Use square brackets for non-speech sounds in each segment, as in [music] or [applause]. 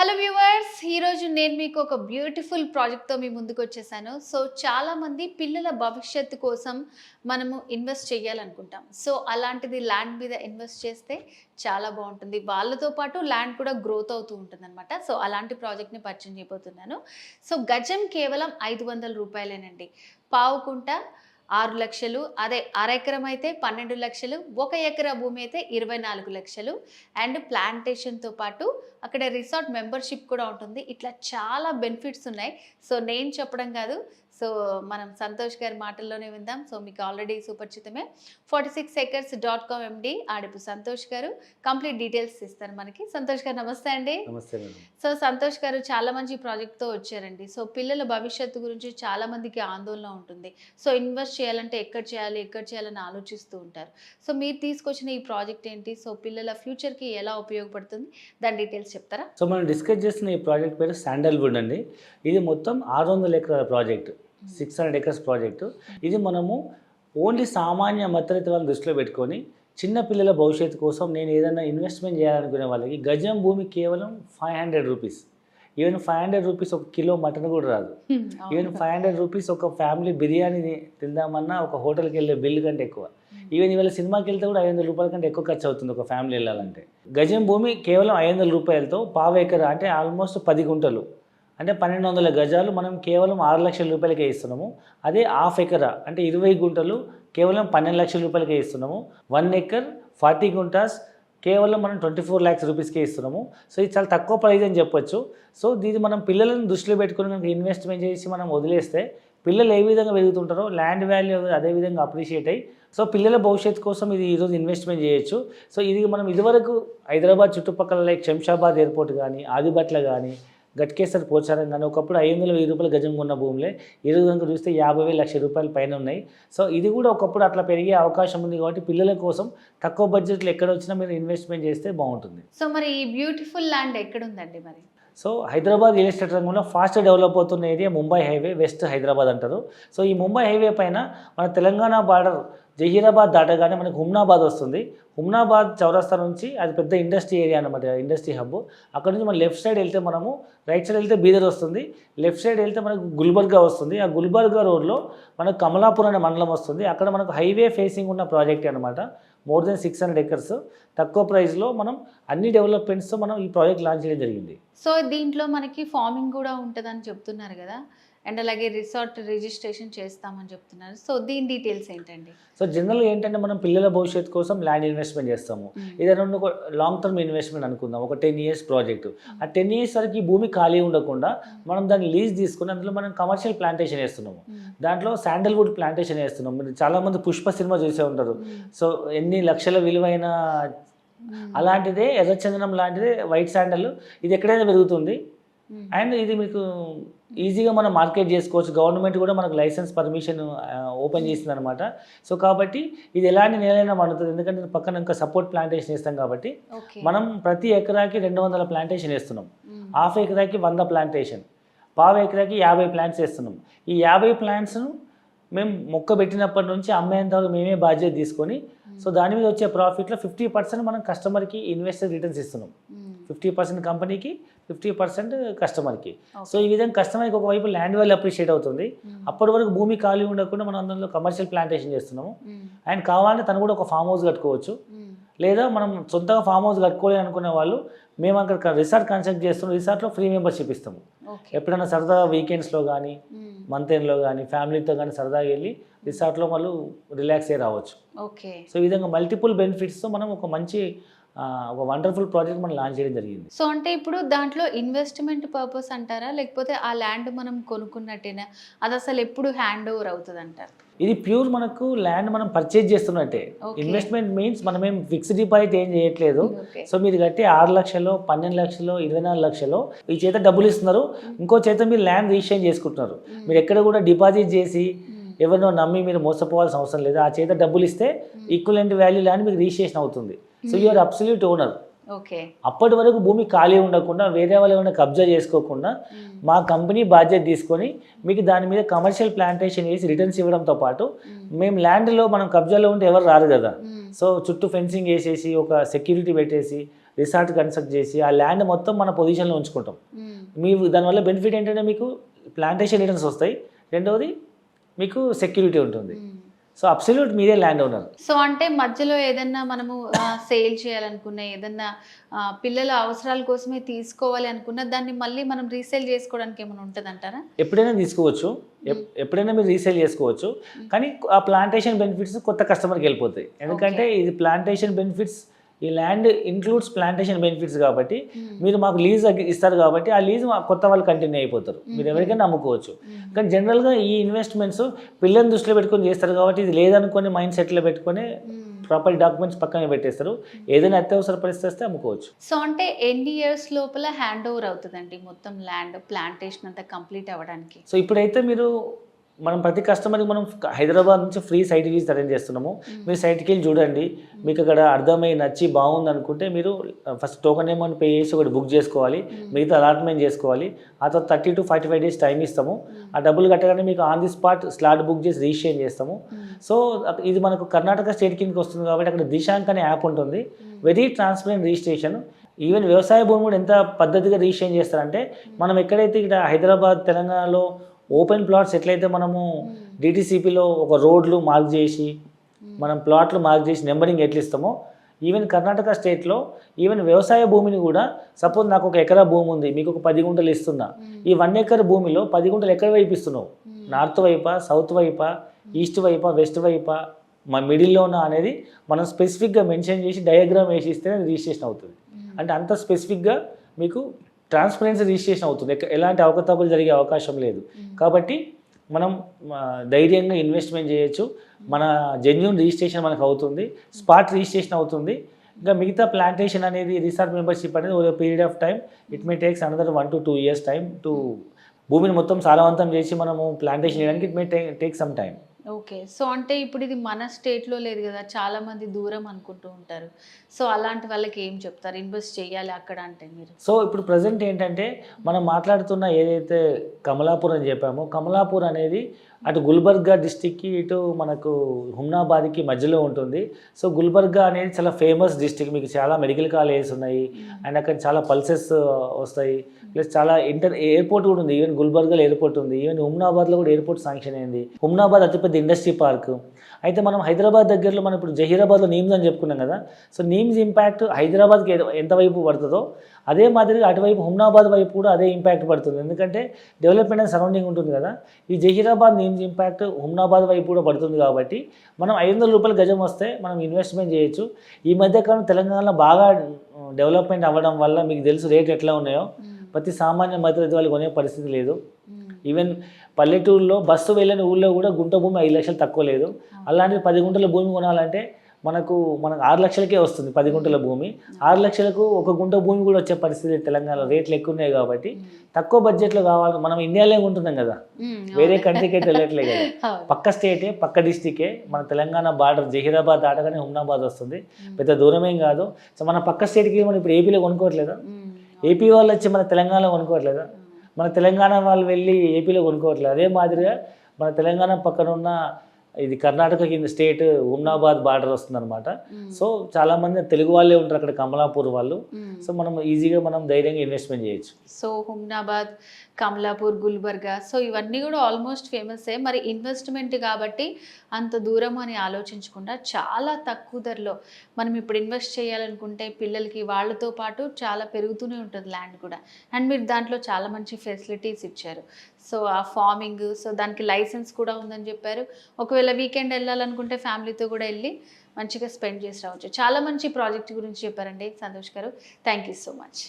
Hello viewers ఈరోజు నేను మీకు ఒక బ్యూటిఫుల్ ప్రాజెక్ట్తో మీ ముందుకు వచ్చేసాను. సో చాలామంది పిల్లల భవిష్యత్తు కోసం మనము ఇన్వెస్ట్ చేయాలనుకుంటాం. సో అలాంటిది ల్యాండ్ మీద ఇన్వెస్ట్ చేస్తే చాలా బాగుంటుంది. వాళ్ళతో పాటు ల్యాండ్ కూడా గ్రోత్ అవుతూ ఉంటుంది అనమాట సో అలాంటి ప్రాజెక్ట్ని పరిచయం చేయబోతున్నాను. సో గజం కేవలం ఐదు వందల రూపాయలేనండి. పావుకుంట ఆరు లక్షలు అదే అర ఎకరం అయితే పన్నెండు లక్షలు ఒక ఎకరా భూమి అయితే ఇరవై నాలుగు లక్షలు అండ్ ప్లాంటేషన్తో పాటు అక్కడ రిసార్ట్ మెంబర్షిప్ కూడా ఉంటుంది. ఇట్లా చాలా బెనిఫిట్స్ ఉన్నాయి. సో నేను చెప్పడం కాదు. సో మనం సంతోష్ గారి మాటల్లోనే విందాం. సో మీకు already సుపరిచితమే. Forty six acres dot com MD Adipu Santosh గారు. కంప్లీట్ డీటెయిల్స్ ఇస్తారు మనకి. సంతోష్ గారు నమస్తే అండి. సో సంతోష్ గారు చాలా మంచి ప్రాజెక్ట్తో వచ్చారండి. సో పిల్లల భవిష్యత్తు గురించి చాలా మందికి ఆందోళన ఉంటుంది. సో ఇన్వెస్ట్ చేయాలంటే ఎక్కడ చేయాలి ఎక్కడ చేయాలని ఆలోచిస్తూ ఉంటారు. సో మీరు తీసుకొచ్చిన ఈ ప్రాజెక్ట్ ఏంటి? సో పిల్లల ఫ్యూచర్కి ఎలా ఉపయోగపడుతుంది? దాని డీటెయిల్స్ చెప్తారా? సో మనం డిస్కస్ చేస్తున్న ఈ ప్రాజెక్ట్ పేరు శాండల్వుడ్ అండి. ఇది మొత్తం ఆరు వందల ఎకరాల project six hundred acres project. ఇది మనము ఓన్లీ సామాన్య వాళ్ళని దృష్టిలో పెట్టుకొని చిన్న పిల్లల భవిష్యత్తు కోసం నేను ఏదైనా ఇన్వెస్ట్మెంట్ చేయాలనుకునే వాళ్ళకి గజం భూమి కేవలం five hundred rupees. Even five hundred rupees ఒక కిలో మటన్ కూడా రాదు. ఈవెన్ ఫైవ్ హండ్రెడ్ రూపీస్ ఒక ఫ్యామిలీ బిర్యానీ తిందామన్నా ఒక హోటల్కి వెళ్ళే బిల్లు కంటే ఎక్కువ. ఈవెన్ ఇవాళ సినిమాకి వెళ్తే కూడా ఐదు వందల రూపాయల కంటే ఎక్కువ ఖర్చు అవుతుంది ఒక ఫ్యామిలీ వెళ్ళాలంటే. గజం భూమి కేవలం ఐదు వందల రూపాయలతో పావు ఎకరా అంటే ఆల్మోస్ట్ పది గుంటలు. అంటే పన్నెండు వందల గజాలు మనం కేవలం ఆరు లక్షల రూపాయలకే ఇస్తున్నాము. అదే హాఫ్ ఎకరా అంటే ఇరవై గుంటలు కేవలం పన్నెండు లక్షల రూపాయలకే ఇస్తున్నాము. వన్ ఎకర్ ఫార్టీ గుంటాస్ కేవలం మనం ట్వంటీ ఫోర్ ల్యాక్స్ రూపీస్కే ఇస్తున్నాము. సో ఇది చాలా తక్కువ ప్రైజ్ అని చెప్పొచ్చు. సో దీన్ని మనం పిల్లలను దృష్టిలో పెట్టుకుని కనుక ఇన్వెస్ట్మెంట్ చేసి మనం వదిలేస్తే పిల్లలు ఏ విధంగా పెరుగుతుంటారో ల్యాండ్ వాల్యూ అదే విధంగా అప్రిషియేట్ అయ్యి సో పిల్లల భవిష్యత్తు కోసం ఇది ఈరోజు ఇన్వెస్ట్మెంట్ చేయొచ్చు. సో ఇది మనం ఇదివరకు హైదరాబాద్ చుట్టుపక్కల లైక్ శంషాబాద్ ఎయిర్పోర్ట్ కానీ ఆదిబట్ల కానీ గట్కేసర్ పోచారం కానీ ఒకప్పుడు ఐదు వందల వెయ్యి రూపాయల గజం ఉన్న భూములే. ఈరోజు కనుక చూస్తే యాభై వేల లక్ష రూపాయల పైన ఉన్నాయి. సో ఇది కూడా ఒకప్పుడు అట్లా పెరిగే అవకాశం ఉంది కాబట్టి పిల్లల కోసం తక్కువ బడ్జెట్లో ఎక్కడ వచ్చినా మీరు ఇన్వెస్ట్మెంట్ చేస్తే బాగుంటుంది. సో మరి ఈ బ్యూటిఫుల్ ల్యాండ్ ఎక్కడుందండి మరి? సో హైదరాబాద్ రియల్ ఎస్టేట్ రంగంలో ఫాస్ట్ డెవలప్ అవుతున్న area Mumbai highway west Hyderabad అంటారు. సో ఈ ముంబై హైవే పైన మన తెలంగాణ బార్డర్ జహీరాబాద్ దాటగానే మనకు హుమ్నాబాద్ వస్తుంది. హుమ్నాబాద్ చౌరస్తా నుంచి అది పెద్ద ఇండస్ట్రీ ఏరియా అనమాట ఇండస్ట్రీ హబ్. అక్కడ నుంచి మనం లెఫ్ట్ సైడ్ వెళ్తే మనము రైట్ సైడ్ వెళ్తే బీదర్ వస్తుంది. లెఫ్ట్ సైడ్ వెళ్తే మనకు గుల్బర్గా వస్తుంది. ఆ గుల్బర్గా రోడ్లో మనకు కమలాపూర్ అనే మండలం వస్తుంది. అక్కడ మనకు హైవే ఫేసింగ్ ఉన్న ప్రాజెక్ట్ అనమాట more than six hundred acres. తక్కువ ప్రైస్లో మనం అన్ని డెవలప్మెంట్స్తో మనం ఈ ప్రాజెక్ట్ లాంచ్ చేయడం జరిగింది. సో దీంట్లో మనకి ఫార్మింగ్ కూడా ఉంటుందని చెప్తున్నారు కదా. అండ్ అలాగే రిసార్ట్ రిజిస్ట్రేషన్ చేస్తామని చెప్తున్నారు. సో దీని డీటెయిల్స్ ఏంటండి? సో జనరల్గా ఏంటంటే మనం పిల్లల భవిష్యత్తు కోసం ల్యాండ్ ఇన్వెస్ట్మెంట్ చేస్తాము. ఏదైనా ఒక లాంగ్ టర్మ్ ఇన్వెస్ట్మెంట్ అనుకుందాం. ఒక టెన్ ఇయర్స్ ప్రాజెక్ట్ ఆ టెన్ ఇయర్స్ వరకు భూమి ఖాళీ ఉండకుండా మనం దాన్ని లీజ్ తీసుకుని అందులో మనం కమర్షియల్ ప్లాంటేషన్ వేస్తున్నాము. దాంట్లో శాండల్వుడ్ ప్లాంటేషన్ వేస్తున్నాం మీరు చాలామంది పుష్ప సినిమా చూసే ఉంటారు. సో ఎన్ని లక్షల విలువైన అలాంటిదే ఎర్రచందనం లాంటిదే వైట్ శాండల్ ఇది ఎక్కడైనా పెరుగుతుంది. అండ్ ఇది మీకు ఈజీగా మనం మార్కెట్ చేసుకోవచ్చు. గవర్నమెంట్ కూడా మనకు లైసెన్స్ పర్మిషన్ ఓపెన్ చేసింది అనమాట సో కాబట్టి ఇది ఎలాంటి నేలైనా పండుతుంది. ఎందుకంటే పక్కన ఇంకా సపోర్ట్ ప్లాంటేషన్ వేస్తాం కాబట్టి మనం ప్రతి ఎకరాకి రెండు వందల ప్లాంటేషన్ వేస్తున్నాం. హాఫ్ ఎకరాకి వంద ప్లాంటేషన్ పావు ఎకరాకి యాభై ప్లాంట్స్ వేస్తున్నాం. ఈ యాభై ప్లాంట్స్ను మేము మొక్క పెట్టినప్పటి నుంచి అమ్మేంత వరకు మేమే బాధ్యత తీసుకొని సో దాని మీద వచ్చే ప్రాఫిట్లో ఫిఫ్టీ పర్సెంట్ మనం కస్టమర్కి ఇన్వెస్టర్ రిటర్న్స్ ఇస్తున్నాం. ఫిఫ్టీ పర్సెంట్ కంపెనీకి ఫిఫ్టీ పర్సెంట్ కస్టమర్కి. సో ఈ విధంగా కస్టమర్కి ఒకవైపు ల్యాండ్ వాల్యూ అప్రిషియేట్ అవుతుంది. అప్పటి వరకు భూమి ఖాళీ ఉండకుండా మనం అందులో కమర్షియల్ ప్లాంటేషన్ చేస్తున్నాము. అండ్ కావాలంటే తను కూడా ఒక ఫామ్ హౌస్ కట్టుకోవచ్చు. లేదా మనం సొంతంగా ఫామ్ హౌస్ కట్టుకోవాలి అనుకునే వాళ్ళు మేము అక్కడ రిసార్ట్ కన్స్ట్రక్ట్ చేస్తున్నాం. రిసార్ట్లో ఫ్రీ మెంబర్షిప్ ఇస్తాము. ఎప్పుడైనా సరదాగా వీకెండ్స్లో కానీ మంత్ ఎండ్లో కానీ ఫ్యామిలీతో కానీ సరదాగా వెళ్ళి రిసార్ట్లో వాళ్ళు రిలాక్స్ అయ్యి రావచ్చు. ఓకే. సో ఈ విధంగా మల్టిపుల్ బెనిఫిట్స్తో మనం ఒక మంచి ఒక వండర్ఫుల్ ప్రాజెక్ట్ మనం లాంచ్ చేయడం జరిగింది. సో అంటే ఇప్పుడు దాంట్లో ఇన్వెస్ట్మెంట్ పర్పస్ అంటారా? లేకపోతే ఆ ల్యాండ్ మనం కొనుక్కున్నట్టేనా? అది అసలు ఎప్పుడు హ్యాండ్ ఓవర్ అవుతుంది అంటారు ఇది ప్యూర్ మనకు ల్యాండ్ మనం పర్చేజ్ చేస్తున్నట్టే. ఇన్వెస్ట్మెంట్ మీన్స్ మనం ఏం ఫిక్స్డ్ డిపాజిట్ ఏం చేయట్లేదు. సో మీరు కట్టి ఆరు లక్షలు పన్నెండు లక్షలు ఇరవై నాలుగు లక్షలు ఈ చేత డబ్బులు ఇస్తున్నారు. ఇంకో చేత మీరు ల్యాండ్ రిజిస్ట్రేషన్ చేసుకుంటున్నారు. మీరు ఎక్కడ కూడా డిపాజిట్ చేసి ఎవరినో నమ్మి మీరు మోసపోవాల్సిన అవసరం లేదు. ఆ చేత డబ్బులు ఇస్తే ఈక్వలెంట్ వాల్యూ ల్యాండ్ మీకు రిజిస్ట్రేషన్ అవుతుంది. So you are absolute owner okay అప్పటి వరకు భూమి ఖాళీ ఉండకుండా వేరే వాళ్ళు ఏమైనా కబ్జా చేసుకోకుండా మా కంపెనీ బాధ్యత తీసుకొని మీకు దాని మీద కమర్షియల్ ప్లాంటేషన్ వేసి రిటర్న్స్ ఇవ్వడంతో పాటు మేము ల్యాండ్లో మనం కబ్జాలో ఉంటే ఎవరు రారు కదా. సో చుట్టూ ఫెన్సింగ్ వేసేసి ఒక సెక్యూరిటీ పెట్టేసి రిసార్ట్ కన్స్ట్రక్ట్ చేసి ఆ ల్యాండ్ మొత్తం మన పొజిషన్లో ఉంచుకుంటాం. మీ దానివల్ల బెనిఫిట్ ఏంటంటే మీకు ప్లాంటేషన్ రిటర్న్స్ వస్తాయి. రెండవది మీకు సెక్యూరిటీ ఉంటుంది. సో అబ్సల్యూట్ మీరే ల్యాండ్ ఓనర్ సో అంటే మధ్యలో ఏదన్నా మనము సేల్ చేయాలనుకున్న ఏదన్నా పిల్లల అవసరాల కోసమే తీసుకోవాలి అనుకున్న దాన్ని మళ్ళీ మనం రీసేల్ చేసుకోవడానికి ఏమైనా ఉంటుంది అంటారా ఎప్పుడైనా తీసుకోవచ్చు. ఎప్- ఎప్పుడైనా మీరు రీసేల్ చేసుకోవచ్చు. కానీ ఆ ప్లాంటేషన్ బెనిఫిట్స్ కొత్త కస్టమర్కి వెళ్ళిపోతాయి. ఎందుకంటే ఇది ప్లాంటేషన్ బెనిఫిట్స్ ఈ ల్యాండ్ ఇంక్లూడ్స్ ప్లాంటేషన్ బెనిఫిట్స్ కాబట్టి మీరు మాకు లీజ్ ఇస్తారు కాబట్టి ఆ లీజ్ కొత్త వాళ్ళు కంటిన్యూ అయిపోతారు. మీరు ఎవరికైనా అమ్ముకోవచ్చు కానీ జనరల్గా ఈ ఇన్వెస్ట్మెంట్స్ పిల్లల్ని దృష్టిలో పెట్టుకొని చేస్తారు కాబట్టి ఇది లేదనుకొని మైండ్ సెట్లో పెట్టుకొని ప్రాపర్ డాక్యుమెంట్స్ పక్కన పెట్టేస్తారు. ఏదైనా అత్యవసర పరిస్థితి వస్తే అమ్ముకోవచ్చు. సో అంటే ఎన్ని ఇయర్స్ లోపల హ్యాండ్ ఓవర్ అవుతుందండి మొత్తం ల్యాండ్ ప్లాంటేషన్ అంతా కంప్లీట్ అవ్వడానికి? సో ఇప్పుడైతే మీరు మనం ప్రతి కస్టమర్కి మనం హైదరాబాద్ నుంచి ఫ్రీ సైట్ విజిట్ అరేంజ్ చేస్తున్నాము. మీరు సైట్కి వెళ్ళి చూడండి. మీకు అక్కడ అర్థమై నచ్చి బాగుంది అనుకుంటే మీరు ఫస్ట్ టోకన్ అమౌంట్ పే చేసి ఒకటి బుక్ చేసుకోవాలి. మిగతా అలాట్మెంట్ చేసుకోవాలి. ఆ తర్వాత thirty to forty five days time ఇస్తాము. ఆ డబ్బులు కట్టగానే మీకు on the spot slot book చేసి రిజిస్ట్రేషన్ చేస్తాము. సో ఇది మనకు కర్ణాటక స్టేట్ కిందకి వస్తుంది కాబట్టి అక్కడ దిశాంక్ అనే యాప్ ఉంటుంది. Very transparent registration. ఈవెన్ వ్యవసాయ భూమి కూడా ఎంత పద్ధతిగా రిజిస్ట్రేషన్ చేస్తారంటే మనం ఎక్కడైతే ఇక్కడ హైదరాబాద్ తెలంగాణలో ఓపెన్ ప్లాట్స్ ఎట్లయితే మనము డిటీసీపీలో ఒక రోడ్లు మార్క్ చేసి మనం ప్లాట్లు మార్క్ చేసి నెంబరింగ్ ఎట్లా ఇస్తామో ఈవెన్ కర్ణాటక స్టేట్లో ఈవెన్ వ్యవసాయ భూమిని కూడా సపోజ్ నాకు ఒక ఎకరా భూమి ఉంది మీకు ఒక పది గుంటలు ఇస్తున్నా ఈ వన్ ఎకర్ భూమిలో పది గుంటలు ఎక్కడ వైపు ఇస్తున్నావు? నార్త్ వైపా సౌత్ వైపా ఈస్ట్ వైపా వెస్ట్ వైపా మా మిడిల్లో ఉన్న అనేది మనం స్పెసిఫిక్గా మెన్షన్ చేసి డయాగ్రామ్ వేసి ఇస్తేనే రిజిస్ట్రేషన్ అవుతుంది. అంటే అంత స్పెసిఫిక్గా మీకు ట్రాన్స్పరెన్సీ రిజిస్ట్రేషన్ అవుతుంది. ఎలాంటి అవకతవకలు జరిగే అవకాశం లేదు. కాబట్టి మనం ధైర్యంగా ఇన్వెస్ట్మెంట్ చేయొచ్చు. మన జెన్యున్ రిజిస్ట్రేషన్ మనకు అవుతుంది. స్పాట్ రిజిస్ట్రేషన్ అవుతుంది. ఇంకా మిగతా ప్లాంటేషన్ అనేది రిసార్ట్ మెంబర్షిప్ అనేది ఒక period of time it may takes another one to two years time to భూమిని మొత్తం సారవంతం చేసి మనము ప్లాంటేషన్ చేయడానికి it may take some time okay. So అంటే ఇప్పుడు ఇది మన స్టేట్లో లేదు కదా చాలా మంది దూరం అనుకుంటూ ఉంటారు. సో అలాంటి వాళ్ళకి ఏం చెప్తారు? ఇన్వెస్ట్ చేయాలి అక్కడ అంటే మీరు? సో ఇప్పుడు ప్రజెంట్ ఏంటంటే మనం మాట్లాడుతున్న ఏదైతే కమలాపూర్ అని చెప్పామో కమలాపూర్ అనేది అటు గుల్బర్గా డిస్టిక్కి ఇటు మనకు హుమ్నాబాద్కి మధ్యలో ఉంటుంది. సో గుల్బర్గా అనేది చాలా ఫేమస్ డిస్టిక్. మీకు చాలా మెడికల్ కాలేజెస్ ఉన్నాయి. అండ్ అక్కడ చాలా పల్సెస్ వస్తాయి. ప్లస్ చాలా ఇంటర్ ఎయిర్పోర్ట్ కూడా ఉంది. ఈవెన్ గుల్బర్గాలో ఎయిర్పోర్ట్ ఉంది. ఈవెన్ హుమ్నాబాద్లో కూడా ఎయిర్పోర్ట్ శాంక్షన్ అయింది. హుమ్నాబాద్ అతిపెద్ద ఇండస్ట్రీ పార్క్. అయితే మనం హైదరాబాద్ దగ్గరలో మనం ఇప్పుడు జహీరాబాద్లో నీమ్స్ అని చెప్పుకున్నాం కదా సో నీమ్స్ ఇంపాక్ట్ హైదరాబాద్కి ఎంత- ఎంతవైపు పడుతుందో అదే మాదిరిగా అటువైపు హుమ్నాబాద్ వైపు కూడా అదే ఇంపాక్ట్ పడుతుంది. ఎందుకంటే డెవలప్మెంట్ అండ్ సరౌండింగ్ ఉంటుంది కదా ఈ జహీరాబాద్ నీమ్స్ ఇంపాక్ట్ హుమ్నాబాద్ వైపు కూడా పడుతుంది కాబట్టి మనం ఐదు వందల రూపాయలు గజం వస్తే మనం ఇన్వెస్ట్మెంట్ చేయొచ్చు. ఈ మధ్యకాలం తెలంగాణలో బాగా డెవలప్మెంట్ అవ్వడం వల్ల మీకు తెలుసు రేట్ ఎట్లా ఉన్నాయో. ప్రతి సామాన్య మధ్యతరగతి వాళ్ళు కొనే పరిస్థితి లేదు. ఈవెన్ పల్లెటూరులో బస్సు వెళ్ళని ఊళ్ళో కూడా గుంట భూమి ఐదు లక్షలు తక్కువ లేదు. అలాంటిది పది గుంటల భూమి కొనాలంటే మనకు మనకు ఆరు లక్షలకే వస్తుంది పది గుంటల భూమి. ఆరు లక్షలకు ఒక గుంట భూమి కూడా వచ్చే పరిస్థితి తెలంగాణలో రేట్లు ఎక్కువ ఉన్నాయి కాబట్టి తక్కువ బడ్జెట్లో కావాలి మనం ఇండియాలో ఉంటున్నాం కదా. వేరే కంట్రీకి అయితే వెళ్ళట్లే కదా. [laughs] పక్క స్టేటే పక్క డిస్టికే మన తెలంగాణ బార్డర్ జహీరాబాద్ దాటగానే హుమ్నాబాద్ వస్తుంది. పెద్ద దూరమేం కాదు. సో మన పక్క స్టేట్కి మనం ఇప్పుడు ఏపీలో కొనుక్కోవట్లేదా? ఏపీ వాళ్ళు వచ్చి మన తెలంగాణలో కొనుక్కోవట్లేదా? మన తెలంగాణ వాళ్ళు వెళ్ళి ఏపీలో కొనుక్కోవట్లేదు. అదే మాదిరిగా మన తెలంగాణ పక్కన ఉన్న ఇది కర్ణాటక కింద స్టేట్ హుమ్నాబాద్ బార్డర్ వస్తుందన్నమాట. సో చాలా మంది తెలుగు వాళ్ళే ఉంటారు అక్కడ కమలాపూర్ వాళ్ళు. సో మనం ఈజీగా మనం ధైర్యంగా ఇన్వెస్ట్మెంట్ చేయొచ్చు. సో హుమ్నాబాద్ కమలాపూర్ గుల్బర్గా. సో ఇవన్నీ కూడా ఆల్మోస్ట్ ఫేమసే మరి ఇన్వెస్ట్మెంట్ కాబట్టి అంత దూరం అని ఆలోచించకుండా చాలా తక్కువ ధరలో మనం ఇప్పుడు ఇన్వెస్ట్ చేయాలనుకుంటే పిల్లలకి వాళ్ళతో పాటు చాలా పెరుగుతూనే ఉంటుంది ల్యాండ్ కూడా. అండ్ మీరు దాంట్లో చాలా మంచి ఫెసిలిటీస్ ఇచ్చారు. సో ఆ ఫార్మింగ్ సో దానికి లైసెన్స్ కూడా ఉందని చెప్పారు. ఒకవేళ వీకెండ్ వెళ్ళాలనుకుంటే ఫ్యామిలీతో కూడా వెళ్ళి మంచిగా స్పెండ్ చేసి రావచ్చు. చాలా మంచి ప్రాజెక్ట్ గురించి చెప్పారండి సంతోష్ గారు. Thank you so much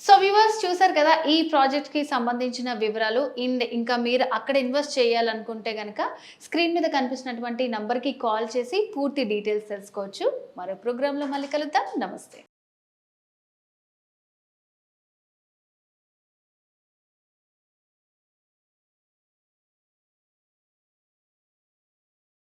so viewers చూసారు కదా ఈ ప్రాజెక్ట్కి సంబంధించిన వివరాలు ఇన్ ఇంకా మీరు అక్కడ ఇన్వెస్ట్ చేయాలనుకుంటే కనుక స్క్రీన్ మీద కనిపిస్తున్నటువంటి నంబర్కి కాల్ చేసి పూర్తి డీటెయిల్స్ తెలుసుకోవచ్చు. మరో ప్రోగ్రాంలో మళ్ళీ కలుద్దాం. నమస్తే.